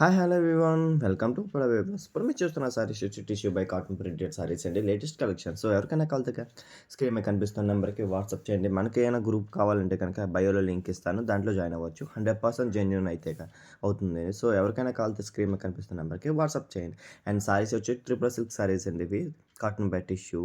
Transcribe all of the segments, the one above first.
Hi hello everyone welcome to ఇప్పుడు వేబస్ ఇప్పుడు మీరు చూస్తున్న సారీస్ వచ్చి tissue by cotton printed saris అండి. లేటెస్ట్ కలెక్షన్ సో ఎవరికైనా కావాలి స్క్రీన్ మీద కనిపిస్తున్న నెంబర్కి వాట్సాప్ చేయండి. మనకి ఏమైనా గ్రూప్ కావాలంటే కనుక బయోలో లింక్ ఇస్తాను. దాంట్లో జాయిన్ అవ్వచ్చు. హండ్రెడ్ పర్సెంట్ జెన్యున్ అయితే అవుతుంది. సో ఎవరికైనా కావాలంటే స్క్రీన్ మీద కనిపిస్తున్న నెంబర్కి వాట్సాప్ చేయండి. అండ్ సారీస్ వచ్చి ట్రిపుల్ సిల్క్ సారీస్ అండి ఇవి. Cotton by tissue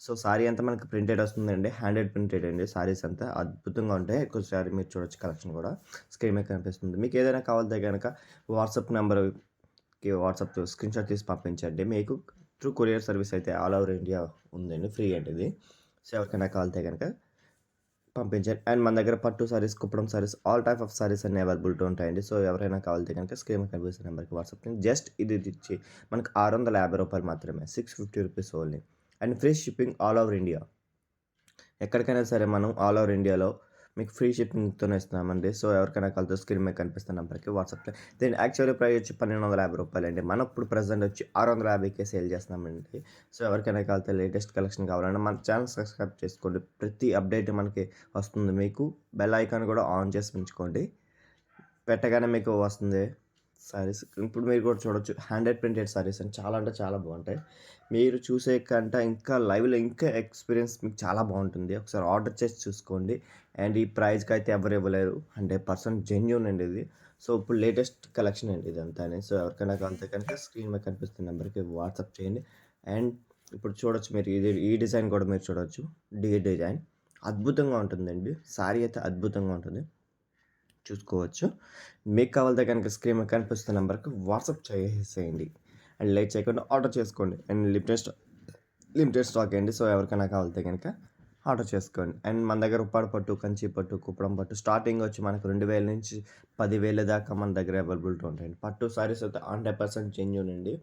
so sari అంతా మనకి ప్రింటెడ్ వస్తుందండి. హ్యాండెడ్ ప్రింటెడ్ అండి సారీస్ అంతా. అద్భుతంగా ఉంటాయి. ఒకసారి మీరు చూడొచ్చు కలెక్షన్ కూడా. స్క్రీన్ మీద కనిపిస్తుంది. మీకు ఏదైనా కావాలంటే కనుక వాట్సాప్ నెంబర్కి వాట్సాప్ స్క్రీన్ షాట్ తీసి పంపించండి. మీకు త్రూ కొరియర్ సర్వీస్ అయితే ఆల్ ఓవర్ ఇండియా ఉందండి. ఫ్రీ అండి ఇది. సో ఎవరికైనా కావాలంటే కనుక పంపించండి. అండ్ మన దగ్గర పట్టు saris Kuppadam saris all type of saris అన్ని అవైలబిలిటీ ఉంటాయండి. సో ఎవరైనా కావాలంటే కనుక స్క్రీన్ కనిపిస్తున్న నెంబర్కి వాట్సాప్ జస్ట్ ఇది ఇచ్చి మనకు ఆరు వందల యాభై రూపాయలు మాత్రమే. Six fifty rupees only. And free shipping all over India. ఎక్కడికైనా సరే మనం ఆల్ ఓవర్ ఇండియాలో మీకు ఫ్రీ షిప్పింగ్తోనే ఇస్తున్నామండి సో ఎవరికైనా కలితో స్క్రీన్ మీద కనిపిస్తున్న నెంబర్కి వాట్సాప్లో దీని యాక్చువల్లీ ప్రైస్ వచ్చి పన్నెండు వందల యాభై రూపాయలు అండి మనం ఇప్పుడు ప్రజెంట్ వచ్చి ఆరు వందల యాభైకే సేల్ చేస్తున్నామండి. సో ఎవరికైనా కలితే లేటెస్ట్ కలెక్షన్ కావాలంటే మన ఛానల్ సబ్స్క్రైబ్ చేసుకోండి. ప్రతి అప్డేట్ మనకి వస్తుంది. మీకు బెల్ ఐకాన్ కూడా ఆన్ చేసి ఉంచుకోండి. పెట్టగానే మీకు వస్తుంది. సారీస్. ఇప్పుడు మీరు కూడా చూడొచ్చు. హ్యాండెడ్ ప్రింటెడ్ సారీస్ అని చాలా అంటే చాలా బాగుంటాయి. మీరు చూసే కంటే ఇంకా లైవ్లో ఇంకా ఎక్స్పీరియన్స్ మీకు చాలా బాగుంటుంది. ఒకసారి ఆర్డర్ చేసి చూసుకోండి. అండ్ ఈ ప్రైస్కి అయితే ఎవరు ఇవ్వలేరు. హండ్రెడ్ పర్సెంట్ జెన్యున్ అండి ఇది. సో ఇప్పుడు లేటెస్ట్ కలెక్షన్ అండి ఇదంతా సో ఎవరికైనా కలితే కనుక స్క్రీన్ మీద కనిపిస్తున్న నెంబర్కి వాట్సాప్ చేయండి. అండ్ ఇప్పుడు చూడొచ్చు మీరు ఇది ఈ డిజైన్ కూడా మీరు చూడొచ్చు. డి డిజైన్ అద్భుతంగా ఉంటుందండి. సారీ అయితే అద్భుతంగా ఉంటుంది. చూసుకోవచ్చు. మీకు కావాలంటే కనుక స్క్రీన్ కనిపిస్తున్న నెంబర్కి వాట్సాప్ చేసేయండి. అండ్ లైట్ చేయకుండా ఆర్డర్ చేసుకోండి. అండ్ లిమిటెడ్ లిమిటెడ్ స్టాక్ అండి. సో ఎవరికైనా కావాలంటే కనుక ఆర్డర్ చేసుకోండి. అండ్ మన దగ్గర ఉప్పాడు పట్టు కంచి పట్టు కుప్పడం పట్టు స్టార్టింగ్ వచ్చి మనకు రెండు వేల నుంచి పదివేల దాకా మన దగ్గర అవైలబిలిటీ ఉంటాయండి. పట్టు సారీస్ అయితే హండ్రెడ్ పర్సెంట్ చేంజ్ ఉండండి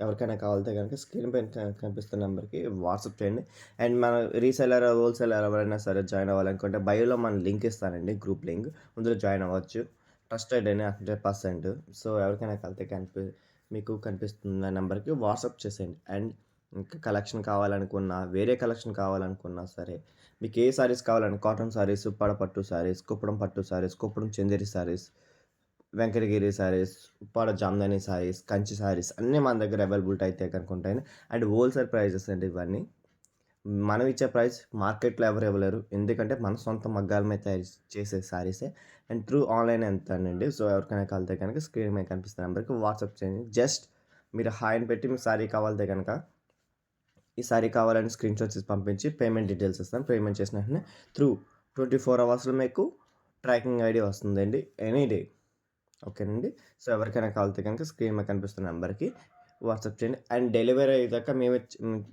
ఎవరికైనా కావాలితే కనుక స్క్రీన్ పైన కనిపిస్తున్న నెంబర్కి వాట్సాప్ చేయండి. అండ్ మన రీసెలర్ హోల్సేలర్ ఎవరైనా సరే జాయిన్ అవ్వాలనుకుంటే బయోలో మన లింక్ ఇస్తానండి గ్రూప్ లింక్. అందులో జాయిన్ అవ్వచ్చు. ట్రస్టెడ్ అని హండ్రెడ్ పర్సెంట్. సో ఎవరికైనా కలితే కనిపి మీకు కనిపిస్తున్న నెంబర్కి వాట్సాప్ చేసేయండి. అండ్ ఇంకా కలెక్షన్ కావాలనుకున్నా వేరే కలెక్షన్ కావాలనుకున్నా సరే మీకు ఏ సారీస్ కావాలని కాటన్ సారీస్ పడపట్టు సారీస్ కుప్పడం పట్టు సారీస్ కుప్పడం చందేరి సారీస్ వెంకటగిరి సారీస్ ఉప్పాడ జామ్దాని సారీస్ కంచి సారీస్ అన్నీ మన దగ్గర అవైలబిలిటీ అయితే కనుక ఉంటాయి అండ్ హోల్సేల్ ప్రైజెస్ అండి ఇవన్నీ. మనం ఇచ్చే ప్రైస్ మార్కెట్లో ఎవరు ఇవ్వలేరు. ఎందుకంటే మన సొంత మగ్గాల మీద తయారు చేసే సారీసే అండ్ త్రూ ఆన్లైన్ ఎంత అండి సో ఎవరికైనా కలితే కనుక స్క్రీన్ మీద కనిపిస్తున్న నెంబర్కి వాట్సాప్ చేయండి. జస్ట్ మీరు హాయ్ అని పెట్టి మీకు సారీ కావాలితే కనుక ఈ సారీ కావాలని స్క్రీన్ షాట్ చేసి పంపించి పేమెంట్ డీటెయిల్స్ ఇస్తాను పేమెంట్ చేసిన వెంటనే త్రూ ట్వంటీ ఫోర్ అవర్స్లో మీకు ట్రాకింగ్ ఐడి వస్తుందండి. ఎనీ డే ఓకేనండి. సో ఎవరికైనా కావాలితే కనుక స్క్రీన్ మీద కనిపిస్తున్న నెంబర్కి వాట్సాప్ చేయండి. అండ్ డెలివరీ అయ్యాక మేమే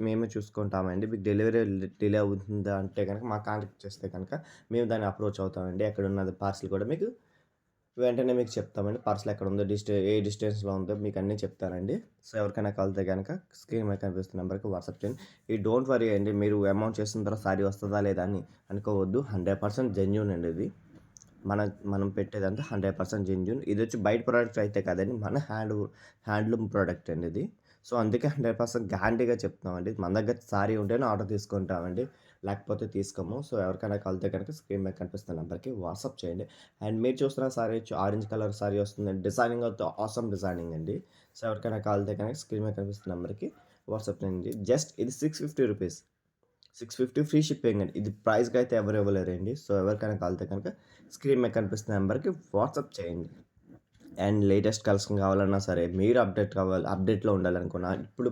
మేమే చూసుకుంటామండి. మీకు డెలివరీ డిలే అవుతుందా అంటే కనుక మా కాంటాక్ట్ చేస్తే కనుక మేము దాన్ని అప్రోచ్ అవుతామండి. ఎక్కడ ఉన్నది పార్సిల్ కూడా మీకు వెంటనే మీకు చెప్తామండి. పార్సల్ ఎక్కడ ఉందో డిస్టే ఏ డిస్టెన్స్లో ఉందో మీకు అన్నీ చెప్తానండి. సో ఎవరికైనా కలితే కనుక స్క్రీన్ మీద కనిపిస్తున్న నెంబర్కి వాట్సాప్ చేయండి. ఈ డోంట్ వరీ అండి. మీరు అమౌంట్ చేసిన తర్వాత సారీ వస్తుందా లేదా అని అనుకోవద్దు. హండ్రెడ్ పర్సెంట్ జెన్యున్ అండి ఇది. మన మనం పెట్టేదంతా హండ్రెడ్ పర్సెంట్ జెన్యున్ ఇది వచ్చి బయట ప్రోడక్ట్ అయితే కాదండి మన హ్యాండ్ హ్యాండ్లూమ్ ప్రోడక్ట్ అండి ఇది. సో అందుకే హండ్రెడ్ పర్సెంట్ గ్యారంటీగా చెప్తున్నామండి. మన దగ్గర సారీ ఉంటేనే ఆర్డర్ తీసుకుంటామండి. లేకపోతే తీసుకోము. సో ఎవరికైనా కలితే కనుక స్క్రీన్ మీద కనిపిస్తున్న నెంబర్కి వాట్సాప్ చేయండి. అండ్ మీరు చూస్తున్న సారీ వచ్చి ఆరెంజ్ కలర్ సారీ వస్తుంది డిజైనింగ్ అయితే ఆసమ్ డిజైనింగ్ అండి. సో ఎవరికైనా కలితే కనుక స్క్రీన్ మీద కనిపిస్తున్న నెంబర్కి వాట్సాప్ చేయండి. జస్ట్ ఇది six fifty rupees. Six fifty free shipping అండి. ఇది ప్రైస్కి అయితే ఎవరు ఇవ్వలేరండి. సో ఎవరికైనా కాలితే కనుక స్క్రీన్ మీద కనిపిస్తున్న నెంబర్కి వాట్సాప్ చేయండి. అండ్ లేటెస్ట్ కలెక్షన్ కావాలన్నా సరే మీరు అప్డేట్ కావాలి అప్డేట్లో ఉండాలనుకున్నా ఇప్పుడు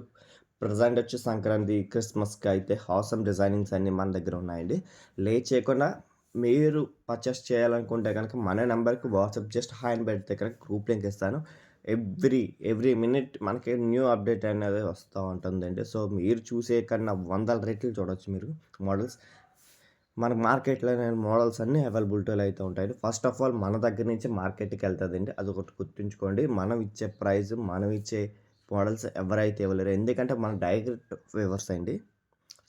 ప్రజెంట్ వచ్చి సంక్రాంతి క్రిస్మస్కి అయితే హాసమ్ డిజైనింగ్స్ అన్నీ మన దగ్గర ఉన్నాయండి. లేట్ చేయకుండా మీరు పర్చేస్ చేయాలనుకుంటే కనుక మన నెంబర్కి వాట్సాప్ జస్ట్ హాయ్ అని పెడితే కనుక గ్రూప్ లింక్ ఇస్తాను. ఎవ్రీ ఎవ్రీ మినిట్ మనకి న్యూ అప్డేట్ అనేది వస్తూ ఉంటుందండి. సో మీరు చూసే కన్నా వందల రేట్లు చూడొచ్చు మీరు మోడల్స్. మన మార్కెట్లో మోడల్స్ అన్నీ అవైలబిలిటీలో అయితే ఉంటాయి ఫస్ట్ ఆఫ్ ఆల్ మన దగ్గర నుంచి మార్కెట్కి వెళ్తుందండి. అది ఒకటి గుర్తుంచుకోండి. మనం ఇచ్చే ప్రైస్ మనం ఇచ్చే మోడల్స్ ఎవరైతే ఇవ్వలేరు. ఎందుకంటే మన డైరెక్ట్ వ్యూవర్స్ అండి.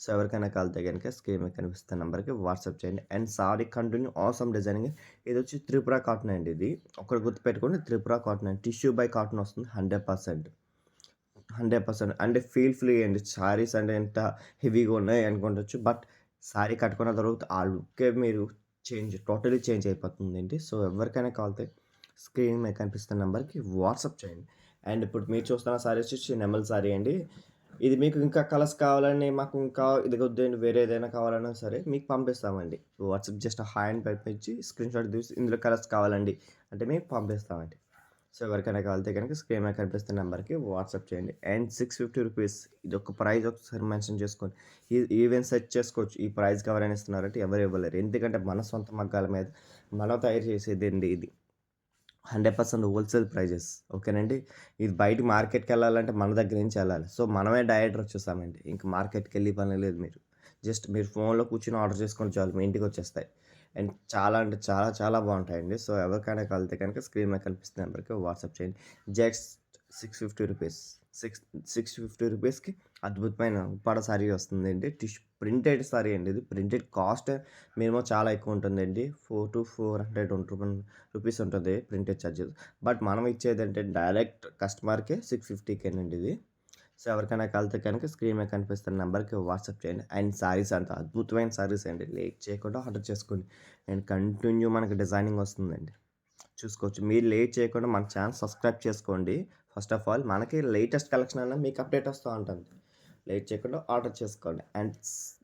సో ఎవరికైనా కాలితే కనుక స్క్రీన్ మీద కనిపిస్తున్న నెంబర్కి వాట్సాప్ చేయండి. And sari continue awesome designing ఇది వచ్చి త్రిపుర కాటన్ అండి ఇది. ఒకటి గుర్తుపెట్టుకోండి త్రిపుర కాటన్ అండి. టిష్యూ బై కాటన్ వస్తుంది హండ్రెడ్ పర్సెంట్ హండ్రెడ్ పర్సెంట్ అంటే ఫీల్ ఫ్రీ అండి. శారీస్ అంటే ఎంత హెవీగా ఉన్నాయి అనుకుంటచ్చు. బట్ శారీ కట్టుకున్న తర్వాత ఆ లుక్కే మీరు చేంజ్ టోటలీ చేంజ్ అయిపోతుందండి సో ఎవరికైనా కావాలితే స్క్రీన్ మీద కనిపిస్తున్న నెంబర్కి వాట్సాప్ చేయండి. అండ్ ఇప్పుడు మీరు చూస్తున్న శారీ వచ్చి నెమల్ సారీ అండి. ఇది మీకు ఇంకా కలర్స్ కావాలని మాకు ఇంకా ఇది వద్దండి వేరే ఏదైనా కావాలన్నా సరే మీకు పంపిస్తామండి. వాట్సాప్ జస్ట్ హాయ్ అని పంపించి స్క్రీన్ షాట్ తీసి ఇందులో కలర్స్ కావాలండి అంటే మేము పంపిస్తామండి. సో ఎవరికైనా కావాలితే కనుక స్క్రీన్ మీద కనిపిస్తున్న నెంబర్కి వాట్సాప్ చేయండి. అండ్ సిక్స్ ఫిఫ్టీ రూపీస్ ఇది ఒక ప్రైస్ ఒకసారి మెన్షన్ చేసుకోండి. ఈ- ఈవెన్ సెర్చ్ చేసుకోవచ్చు. ఈ ప్రైస్కి ఎవరైనా ఇస్తున్నారంటే ఎవరు ఇవ్వలేరు. ఎందుకంటే మన సొంత మగ్గాల మీద మనం తయారు చేసేది అండి ఇది? Hundred percent wholesale prices. ఓకేనండి? ఇది బయట మార్కెట్కి వెళ్ళాలంటే మన దగ్గర నుంచి వెళ్ళాలి. సో మనమే డైరెక్టర్ వచ్చేసామండి ఇంకా మార్కెట్కి వెళ్ళి పని లేదు మీరు. జస్ట్ మీరు ఫోన్లో కూర్చొని ఆర్డర్ చేసుకొని చాలు మీ ఇంటికి వచ్చేస్తాయి. అండ్ చాలా అంటే చాలా చాలా బాగుంటాయండి. సో ఎవరికైనా కలితే కనుక స్క్రీన్ మీద కనిపిస్తున్న నెంబర్కి వాట్సాప్ చేయండి. Just six fifty rupees. Six six fifty రూపీస్కి అద్భుతమైన ఉప్పాడ సారీ వస్తుందండి. టిష్ ప్రింటెడ్ సారీ అండి ఇది. ప్రింటెడ్ కాస్ట్ మినిమం చాలా ఎక్కువ ఉంటుందండి. Four to four hundred rupees ఉంటుంది ప్రింటెడ్ ఛార్జెస్. బట్ మనం ఇచ్చేది అంటే డైరెక్ట్ కస్టమర్కే సిక్స్ ఫిఫ్టీకేనండి ఇది. సో ఎవరికైనా కలితే కనుక స్క్రీన్ మీద కనిపిస్తున్న నెంబర్కి వాట్సాప్ చేయండి. అండ్ సారీస్ అంత అద్భుతమైన సారీస్ అండి. లేట్ చేయకుండా ఆర్డర్ చేసుకోండి. అండ్ కంటిన్యూ మనకి డిజైనింగ్ వస్తుందండి. చూసుకోవచ్చు. మీరు లేట్ చేయకుండా మన ఛానల్ సబ్స్క్రైబ్ చేసుకోండి. ఫస్ట్ ఆఫ్ ఆల్ మనకి లేటెస్ట్ కలెక్షన్ అన్న మీకు అప్డేట్ వస్తూ ఉంటుంది. లేట్ చేయకుండా ఆర్డర్ చేసుకోండి. అండ్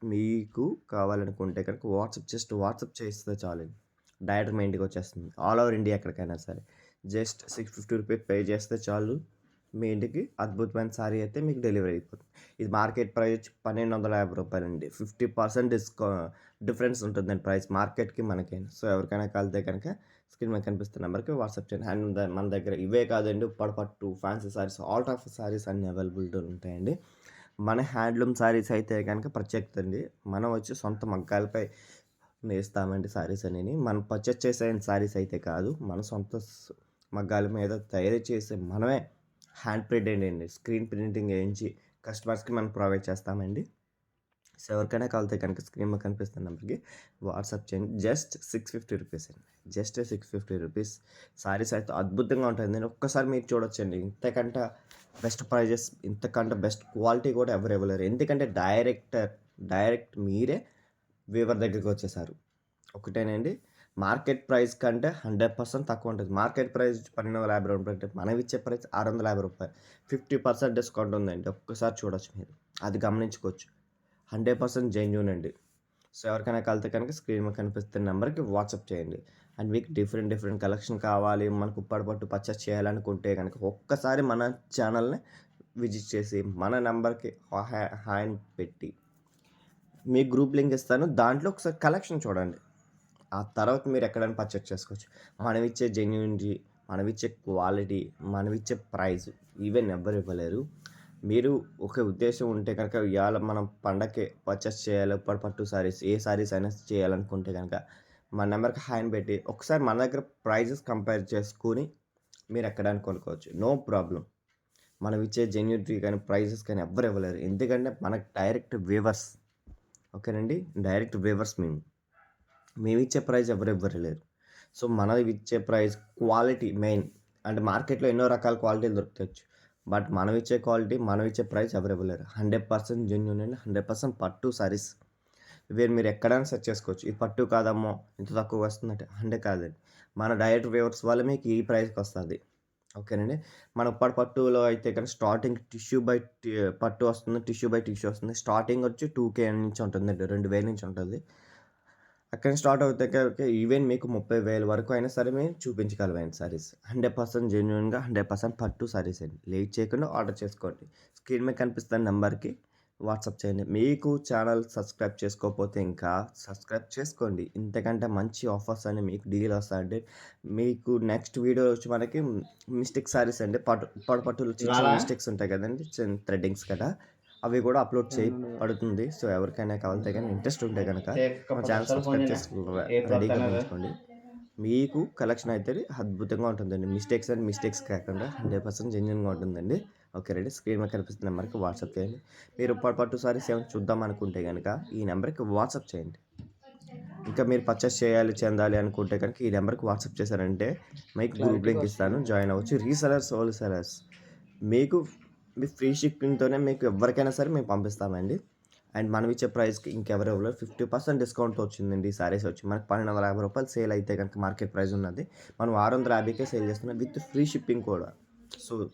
మీకు కావాలనుకుంటే కనుక వాట్సాప్ జస్ట్ వాట్సాప్ చేస్తే చాలండి డైరెక్ట్ మా ఇంటికి వచ్చేస్తుంది. ఆల్ ఓవర్ ఇండియా ఎక్కడికైనా సరే. Just six fifty rupees pay చేస్తే చాలు. మీ ఇంటికి అద్భుతమైన సారీ అయితే మీకు డెలివరీ అయిపోతుంది. ఇది మార్కెట్ ప్రైస్ వచ్చి పన్నెండు వందల యాభై రూపాయలండి. ఫిఫ్టీ పర్సెంట్ డిస్కౌ డిఫరెన్స్ ఉంటుందండి ప్రైస్ మార్కెట్కి మనకైనా. సో ఎవరికైనా కలితే కనుక స్క్రీన్ మీద కనిపిస్తున్న నెంబర్కి వాట్సాప్ చేయండి. అండ్ మన దగ్గర ఇవే కాదండి పడపట్టు fancy saris all type of saris అన్ని అవైలబిలిటీ ఉంటాయండి. మన హ్యాండ్లూమ్ సారీస్ అయితే కనుక ప్రత్యేకత అండి మనం వచ్చి సొంత మగ్గాలపై నేస్తామండి సారీస్ అనేవి. మనం పర్చేస్ చేసే సారీస్ అయితే కాదు మన సొంత మగ్గాల మీద తయారు చేసే మనమే హ్యాండ్ ప్రింటెడ్ అండి. స్క్రీన్ ప్రింటింగ్ వేయించి కస్టమర్స్కి మనం ప్రొవైడ్ చేస్తామండి. సో ఎవరికైనా కావాలితే కనుక స్క్రీన్ మీద కనిపిస్తున్న నెంబర్కి వాట్సాప్ చేయండి. జస్ట్ సిక్స్ ఫిఫ్టీ రూపీస్ అండి. Just six fifty rupees. Saris అయితే అద్భుతంగా ఉంటుంది నేను ఒక్కసారి మీరు చూడొచ్చండి. ఇంతకంటే బెస్ట్ ప్రైజెస్ ఇంతకంటే బెస్ట్ క్వాలిటీ కూడా ఎవరు ఇవ్వలేరు. ఎందుకంటే డైరెక్టర్ డైరెక్ట్ మీరే వీవర్ దగ్గరికి వచ్చేసారు. ఒకటేనండి మార్కెట్ ప్రైస్ కంటే హండ్రెడ్ పర్సెంట్ తక్కువ ఉంటుంది. మార్కెట్ ప్రైస్ పన్నెండు వందల యాభై రూపాయలు అంటే మనం ఇచ్చే ప్రైస్ ఆరు వందల యాభై రూపాయలు. ఫిఫ్టీ పర్సెంట్ డిస్కౌంట్ ఉందండి. ఒక్కసారి చూడొచ్చు మీరు. అది గమనించుకోవచ్చు. హండ్రెడ్ పర్సెంట్ జెన్యున్ అండి. సో ఎవరికైనా కలితే కనుక స్క్రీన్ మీద కనిపిస్తున్న నెంబర్కి వాట్సాప్ చేయండి. అండ్ మీకు డిఫరెంట్ డిఫరెంట్ కలెక్షన్ కావాలి మనకు ఉప్పాడు పట్టు పర్చేస్ చేయాలనుకుంటే కనుక ఒక్కసారి మన ఛానల్ని విజిట్ చేసి మన నెంబర్కి హాయ్ పెట్టి మీ గ్రూప్ లింక్ ఇస్తాను. దాంట్లో ఒకసారి కలెక్షన్ చూడండి. ఆ తర్వాత మీరు ఎక్కడైనా పర్చేస్ చేసుకోవచ్చు. మనం ఇచ్చే జెన్యునిటీ మనం ఇచ్చే క్వాలిటీ మనం ఇచ్చే ప్రైస్ ఈవెన్ ఎవ్వరు ఇవ్వలేరు. మీరు ఒక ఉద్దేశం ఉంటే కనుక ఇవాళ మనం పండగకి పర్చేస్ చేయాలి ఇప్పుడు పట్టు సారీస్ ఏ సారీస్ అయినా చేయాలనుకుంటే కనుక మన నెంబర్కి హ్యాండ్ పెట్టి ఒకసారి మన దగ్గర ప్రైజెస్ కంపేర్ చేసుకుని మీరు ఎక్కడానికి కొనుక్కోవచ్చు. నో ప్రాబ్లం మనం ఇచ్చే జెన్యూనిటీ కానీ ప్రైజెస్ కానీ ఎవ్వరు ఇవ్వలేరు. ఎందుకంటే మనకు డైరెక్ట్ వేవర్స్ ఓకేనండి డైరెక్ట్ వేవర్స్ మేము. మేము ఇచ్చే ప్రైస్ ఎవరు ఇవ్వలేరు సో మనది ఇచ్చే ప్రైస్ క్వాలిటీ మెయిన్. అంటే మార్కెట్లో ఎన్నో రకాల క్వాలిటీలు దొరుకుతాయి బట్ మనం ఇచ్చే క్వాలిటీ మనం ఇచ్చే ప్రైస్ ఎవరు ఇవ్వలేరు hundred percent genuine and hundred percent పట్టు సారీస్. వేరు మీరు ఎక్కడైనా సెర్చ్ చేసుకోవచ్చు. ఇది పట్టు కాదమ్మో ఇంత తక్కువ వస్తుందంటే హండ్రెడ్ కాదండి. మన డైరెక్ట్ వేవర్స్ వల్ల మీకు ఈ ప్రైస్కి వస్తుంది. ఓకేనండి? మన ఉప్పాడు పట్టులో అయితే కనుక స్టార్టింగ్ టిష్యూ బై పట్టు వస్తుంది టిష్యూ బై టిష్యూ వస్తుంది. స్టార్టింగ్ వచ్చి టూ కే నుంచి ఉంటుందండి. రెండు వేల నుంచి ఉంటుంది. అక్కడ స్టార్ట్ అవుతే కనుక ఈవెన్ మీకు ముప్పై వేల వరకు అయినా సరే మేము చూపించగలమైన సారీస్ హండ్రెడ్ పర్సెంట్ జెన్యున్గా హండ్రెడ్ పర్సెంట్ పట్టు సారీస్ అండి. లేట్ చేయకుండా ఆర్డర్ చేసుకోండి. స్క్రీన్ మీద కనిపిస్తున్న నెంబర్కి వాట్సాప్ చేయండి. మీకు ఛానల్ సబ్స్క్రైబ్ చేసుకోకపోతే ఇంకా సబ్స్క్రైబ్ చేసుకోండి. ఇంతకంటే మంచి ఆఫర్స్ అని మీకు డీల్ వస్తాయండి మీకు నెక్స్ట్ వీడియో వచ్చి మనకి మిస్టేక్ సారీస్ అండి. పట్టు పట్టు పట్టులో చిన్న చిన్న మిస్టేక్స్ ఉంటాయి కదండి. చిన్న థ్రెడ్డింగ్స్ కదా. అవి కూడా అప్లోడ్ చేయి పడుతుంది. సో ఎవరికైనా కావాలంటే కానీ ఇంట్రెస్ట్ ఉంటే కనుక మా ఛానల్ సబ్స్క్రైబ్ చేసుకో రెడీగా ఉంచుకోండి. మీకు కలెక్షన్ అయితే అద్భుతంగా ఉంటుందండి. మిస్టేక్స్ అండ్ మిస్టేక్స్ కాకుండా హండ్రెడ్ పర్సెంట్ జెన్యున్గా ఉంటుందండి. Okay ready. స్క్రీన్ మీద కనిపిస్తున్న నెంబర్కి వాట్సాప్ చేయండి. మీరు పట్టు పట్టు సారీస్ ఏమైనా చూద్దాం అనుకుంటే కనుక ఈ నెంబర్కి వాట్సాప్ చేయండి. ఇంకా మీరు పర్చేస్ చేయాలి చెందాలి అనుకుంటే కనుక ఈ నెంబర్కి వాట్సాప్ చేశారంటే మీకు గ్రూప్ లింక్ ఇస్తాను. జాయిన్ అవ్వచ్చు. Resellers whole sellers. మీకు మీ ఫ్రీ షిప్పింగ్తోనే మీకు ఎవరికైనా సరే మేము పంపిస్తామండి. అండ్ మనం ఇచ్చే ప్రైస్కి ఇంకెవరు ఇవ్వలేదు ఫిఫ్టీ పర్సెంట్ డిస్కౌంట్ వచ్చిందండి ఈ సారీస్ వచ్చి. మనకి పన్నెండు వందల యాభై రూపాయలు సేల్ అయితే కనుక మార్కెట్ ప్రైస్ ఉన్నది. మనం ఆరు వందల యాభైకే సేల్ చేస్తున్నాం విత్ ఫ్రీ షిప్పింగ్ కూడా. సో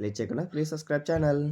లేట్ చేయకుండా ప్లీజ్ సబ్స్క్రైబ్ ఛానల్.